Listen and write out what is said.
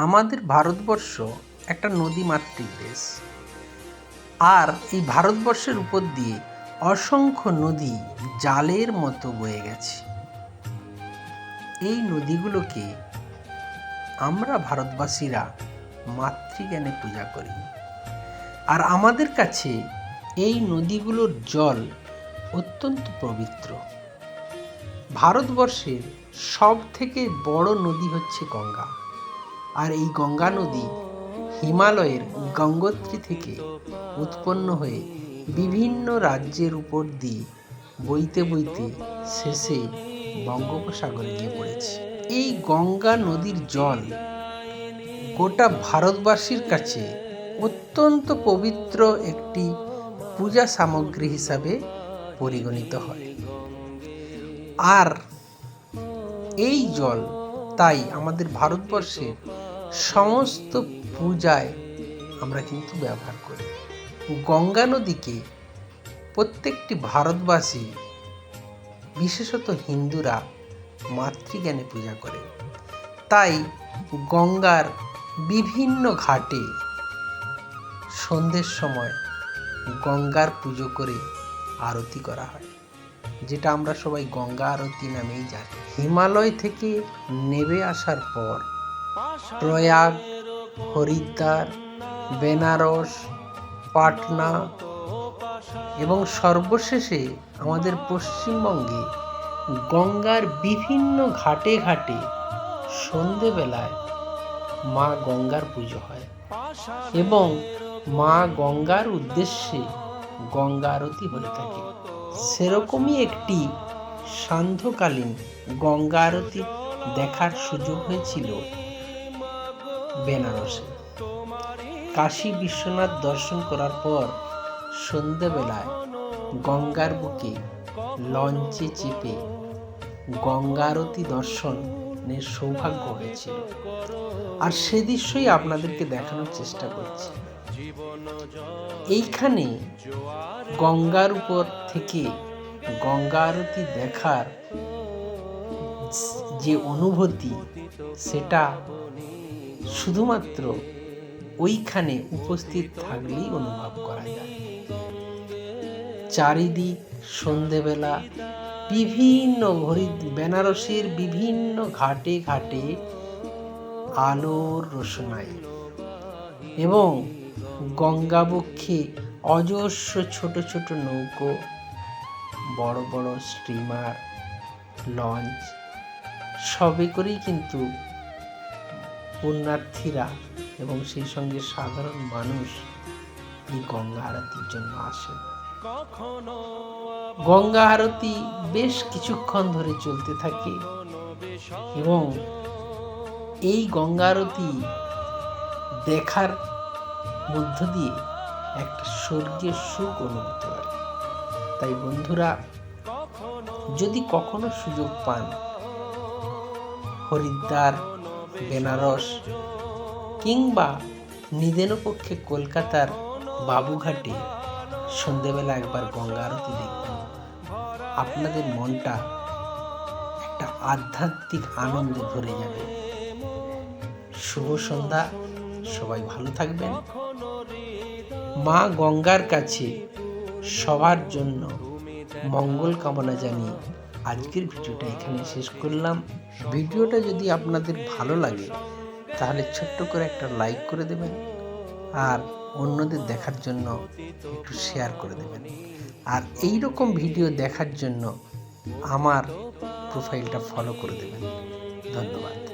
আমাদের ভারতবর্ষ একটা নদীমাতৃক দেশ। আর এই ভারতবর্ষের উপর দিয়ে অসংখ্য নদী জালের মতো বয়ে গেছে। এই নদীগুলোকে আমরা ভারতবাসীরা মাতৃজ্ঞানে পূজা করি। আর আমাদের কাছে এই নদীগুলোর জল অত্যন্ত পবিত্র। ভারতবর্ষের সব থেকে বড় নদী হচ্ছে গঙ্গা। আর এই গঙ্গা নদী হিমালয়ের গঙ্গোত্রী থেকে উৎপন্ন হয়ে বিভিন্ন রাজ্যের উপর দিয়ে বইতে বইতে শেষে বঙ্গোপসাগরে গিয়ে পড়েছে। এই গঙ্গা নদীর জল গোটা ভারতবাসীর কাছে অত্যন্ত পবিত্র একটি পূজা সামগ্রী হিসাবে পরিগণিত হয়। আর এই জল তাই আমাদের ভারতবর্ষের সমস্ত পূজায় আমরা কিন্তু ব্যবহার করি। গঙ্গা নদীকে প্রত্যেকটি ভারতবাসী, বিশেষত হিন্দুরা, মাতৃজ্ঞানে পূজা করে। তাই গঙ্গার বিভিন্ন ঘাটে সন্ধ্যের সময় গঙ্গার পুজো করে আরতি করা হয়, যেটা আমরা সবাই গঙ্গা আরতি নামেই জানি। হিমালয় থেকে নেমে আসার পর প্রয়াগ হরিদ্বার, বেনারস, পাটনা এবং সর্বশেষে আমাদের পশ্চিমবঙ্গে গঙ্গার বিভিন্ন ঘাটে ঘাটে সন্ধেবেলায় মা গঙ্গার পুজো হয় এবং মা গঙ্গার উদ্দেশ্যে গঙ্গা আরতি হয়ে থাকে। সেরকমই একটি সান্ধ্যকালীন গঙ্গা আরতি দেখার সুযোগ হয়েছিল বেনারসে। কাশী বিশ্বনাথ দর্শন করার পর সন্ধেবেলায় গঙ্গার বুকে লঞ্চে চেপে গঙ্গা আরতি দর্শনের সৌভাগ্য হয়েছিল। আর সে দৃশ্যই আপনাদেরকে দেখানোর চেষ্টা করছি। এইখানে গঙ্গার উপর থেকে গঙ্গা আরতি দেখার যে অনুভূতি, সেটা শুধুমাত্র ওইখানে উপস্থিত থাকলেই অনুভব করা যায়। চারিদিক সন্ধেবেলা বিভিন্ন হরি বেনারসের বিভিন্ন ঘাটে ঘাটে আলোর রোশনাই এবং গঙ্গাবক্ষে অজস্র ছোট ছোট নৌকো, বড় বড় স্টিমার, লঞ্চ, সবে করেই কিন্তু পুণ্যার্থীরা এবং সেই সঙ্গে সাধারণ মানুষ এই গঙ্গা আরতির জন্য আসেন। গঙ্গা আরতি বেশ কিছুক্ষণ ধরে চলতে থাকে এবং এই গঙ্গা আরতি দেখার মধ্য দিয়ে একটা স্বর্গীয় সুখ অনুভূত হয়। তাই বন্ধুরা যদি কখনো সুযোগ পান হরিদ্বার বেনারস কিংবা নিদেন পক্ষে কলকাতার বাবুঘাটে সন্ধেবেলা একবার গঙ্গা আরতি দেখবেন আপনাদের মনটা একটা আধ্যাত্মিক আনন্দে ভরে যাবে। শুভ সন্ধ্যা, সবাই ভালো থাকবেন। মা গঙ্গার কাছে সবার জন্য মঙ্গল কামনা জানিয়ে আজকের ভিডিওটা এখানে শেষ করলাম। ভিডিওটা যদি আপনাদের ভালো লাগে, তাহলে ছোট্ট করে একটা লাইক করে দেবেন আর অন্যদের দেখার জন্য একটু শেয়ার করে দেবেন। আর এই রকম ভিডিও দেখার জন্য আমার প্রোফাইলটা ফলো করে দেবেন। ধন্যবাদ।